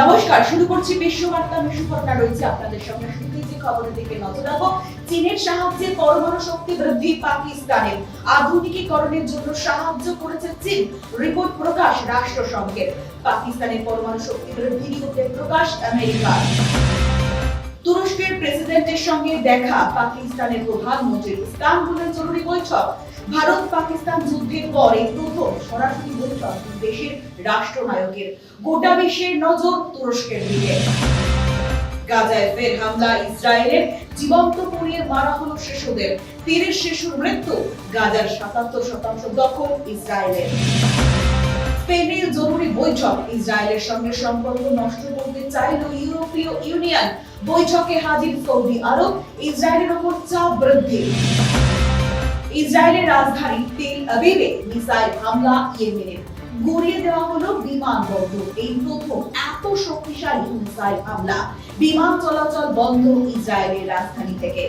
নমস্কার, শুরু করছি বিশ্ববার্তা। বিশ্বঘটনা রয়েছে আপনাদের সঙ্গে। শুরুতেই যে খবরের দিকে নজর রাখব, চীনের সাহায্যে পরমাণু শক্তি বৃদ্ধি পাকিস্তানের আধুনিকীকরণের জন্য সাহায্য করেছে চীন, রিপোর্ট প্রকাশ রাষ্ট্রসংঘের। পাকিস্তানের পরমাণু শক্তি বৃদ্ধি রিপোর্টের প্রকাশ আমেরিকার তুরস্কের প্রেসিডেন্টের সঙ্গে দেখা, পাকিস্তানের প্রধানমন্ত্রীর ইস্তানবুলের জরুরি বৈঠক। ভারত পাকিস্তান যুদ্ধের পর প্রথম সরাসরি বৈঠক দেশের রাষ্ট্রনায়কের। গোটা বিশ্বের নজর তুরস্কের দিকে। গাজায় ফের হামলা, ইসরায়েলের জীবন্ত পুড়িয়ে মারা হলো শিশুদের। তিরিশ শিশুর মৃত্যু গাজার সাতাত্তর শতাংশ দখল ইসরায়েলের। স্পেনের জরুরি বৈঠক ইসরায়েলের সঙ্গে সম্পর্ক নষ্ট করতে চাইল ইউরোপীয় ইউনিয়ন। বৈঠকে হাজির সৌদি আরব ইসরায়েলের ওপর চাপ বৃদ্ধি। ইসরায়েলের রাজধানী তেল আবিবে মিসাইল হামলা ইয়েমেনের। গড়িয়ে দেওয়া হলো বিমান বিমানবন্দর এই প্রথম এত শক্তিশালী মিসাইল হামলা। বিমান চলাচল বন্ধ ইসরায়েলের রাজধানী থেকে।